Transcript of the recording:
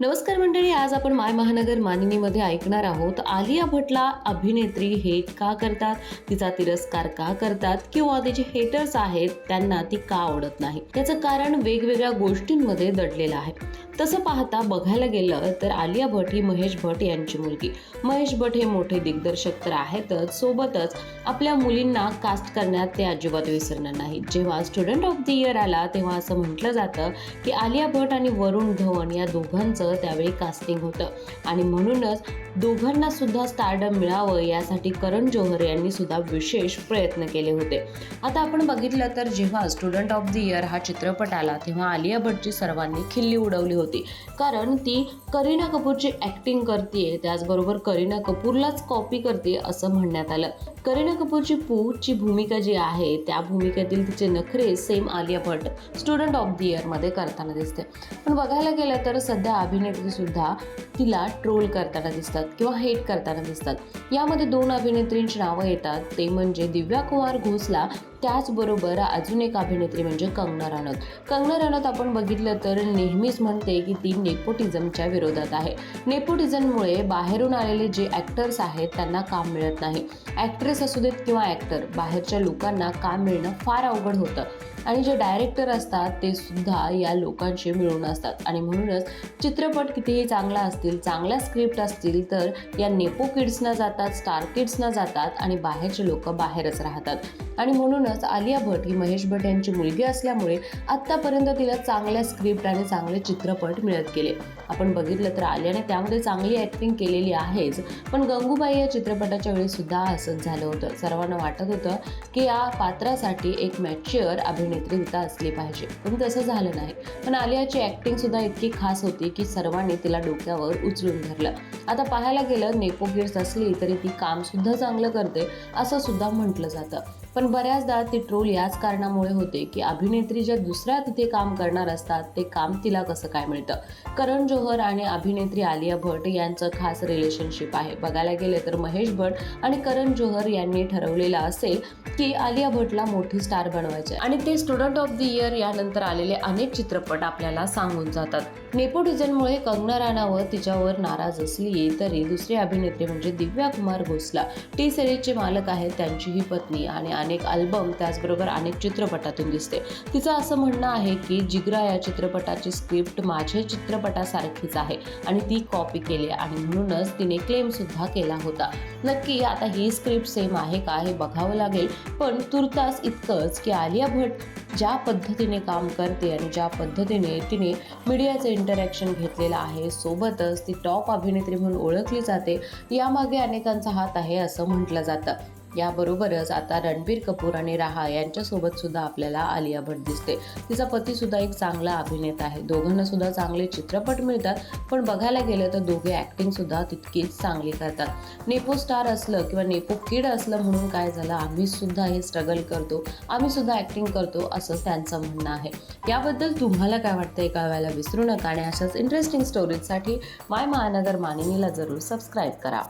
नमस्कार मंडळी आज आपण माय महानगर मानिनीमध्ये ऐकणार आहोत आलिया भटला अभिनेत्री हेट का करतात? तिचा तिरस्कार का करतात? किंवा तिचे हेटर्स आहेत त्यांना ती का आवडत नाही? त्याचं कारण वेगवेगळ्या गोष्टींमध्ये दडलेलं आहे. तसं पाहता बघायला गेलं तर आलिया भट ही महेश भट यांची मुलगी. महेश भट हे मोठे दिग्दर्शक तर आहेतच सोबतच आपल्या मुलींना कास्ट करण्यात ते अजिबात विसरणार नाहीत. जेव्हा स्टुडंट ऑफ द इयर आला तेव्हा असं म्हटलं जातं की आलिया भट आणि वरुण धवन या दोघांचं त्यावेळी कास्टिंग होतं. आणि म्हणूनच दोघांना सुद्धा स्टारडम मिळावं यासाठी करण जोहर यांनी सुद्धा विशेष प्रयत्न केले होते. आता आपण बघितलं तर जेव्हा स्टुडंट ऑफ द इयर हा चित्रपट आला तेव्हा आलिया भटची सर्वांनी खिल्ली उडवली होती. कारण ती करीना कपूरची ॲक्टिंग करते त्याचबरोबर करीना कपूरलाच कॉपी करते असं म्हणण्यात आलं. करीना कपूरची पूची भूमिका जी आहे त्या भूमिकेतील तिचे नखरे same Alia Bhatt student of the इयरमध्ये करताना दिसते. पण बघायला गेलं तर सध्या अभि सुद्धा तिला ट्रोल करताना दिसतात किंवा हेट करताना दिसतात. यामध्ये दोन अभिनेत्रींची नावं येतात. ते म्हणजे दिव्या कुमार घोसला त्याचबरोबर अजून एक अभिनेत्री म्हणजे कंगना राणत कंगना राणत आपण बघितलं तर नेहमीच म्हणते की ती नेपोटिझमच्या विरोधात आहे. नेपोटिझममुळे बाहेरून आलेले जे ॲक्टर्स आहेत त्यांना काम मिळत नाही. ॲक्ट्रेस असू देत किंवा ॲक्टर बाहेरच्या लोकांना काम मिळणं फार अवघड होतं. आणि जे डायरेक्टर असतात ते सुद्धा या लोकांशी मिळून असतात. आणि म्हणूनच चित्रपट कितीही चांगला असतील चांगल्या स्क्रिप्ट असतील तर या नेपो किड्सना जातात स्टार किड्सना जातात आणि बाहेरचे लोक बाहेरच राहतात. आणि म्हणूनच आलिया भट ही महेश भट यांची मुलगी असल्यामुळे आत्तापर्यंत तिला चांगल्या स्क्रिप्ट आणि चांगले चित्रपट मिळत गेले. आपण बघितलं तर आलियाने त्यामध्ये चांगली ॲक्टिंग केलेली आहेच पण गंगूबाई या चित्रपटाच्या वेळी सुद्धा असंच झालं होतं. सर्वांना वाटत होतं की या पात्रासाठी एक मॅच्युअर अभिनेत्री सुद्धा असली पाहिजे पण तसं झालं नाही. पण आलियाची ॲक्टिंग सुद्धा इतकी खास होती की सर्वांनी तिला डोक्यावर उचलून धरलं. आता पाहायला गेलं नेपो असली तरी ती कामसुद्धा चांगलं करते असं सुद्धा म्हटलं जातं. पण बऱ्याचदा ती ट्रोल याच कारणामुळे होते की अभिनेत्री ज्या दुसऱ्या तिथे काम करणार असतात ते काम तिला कसं काय मिळतं? करण जोहर आणि अभिनेत्री आलिया भट यांचं खास रिलेशनशिप आहे. बघायला गेले तर महेश भट आणि करण जोहर यांनी ठरवलेलं असेल की आलिया भटला मोठी स्टार बनवायचे आणि ते स्टुडंट ऑफ द इयर यानंतर आलेले अनेक चित्रपट आपल्याला सांगून जातात. नेपोटिझनमुळे कंगना राणावत तिच्यावर नाराज असली तरी दुसरी अभिनेत्री म्हणजे दिव्या कुमार घोसला टी सिरीजचे मालक आहेत त्यांची ही पत्नी आणि अनेक अल्बम त्याचबरोबर अनेक चित्रपटातून दिसते. तिचं असं म्हणणं आहे की जिग्रा या चित्रपटाची स्क्रिप्ट माझ्या चित्रपटासारखीच आहे आणि ती कॉपी केली आणि म्हणूनच तिने क्लेम सुद्धा केला होता. नक्की आता ही स्क्रिप्ट सेम आहे का हे बघावं लागेल. पण तुर्तास इतकंच की आलिया भट ज्या पद्धतीने काम करते आणि ज्या पद्धतीने तिने मीडियाचं इंटरॅक्शन घेतलेलं आहे सोबतच ती टॉप अभिनेत्री म्हणून ओळखली जाते. यामागे अनेकांचा हात आहे असं म्हटलं जातं. याबरोबरच आता रणबीर कपूर आणि राहा यांच्यासोबत सुद्धा आपल्याला आलिया भट दिसते. तिचा पती सुद्धा एक चांगला अभिनेता आहे. दोघांना सुद्धा चांगले चित्रपट मिळतात. पण बघायला गेलं तर दोघे ॲक्टिंग सुद्धा तितकीच चांगली करतात. नेपो स्टार असलं किंवा नेपो किड असलं म्हणून काय झालं आम्ही सुद्धा हे स्ट्रगल करतो. आम्ही सुद्धा ॲक्टिंग करतो असं त्यांचं म्हणणं आहे. याबद्दल तुम्हाला काय वाटतं एका वेळेला विसरू नका आणि अशाच इंटरेस्टिंग स्टोरीजसाठी माय महानगर मानिनीला जरूर सबस्क्राईब करा.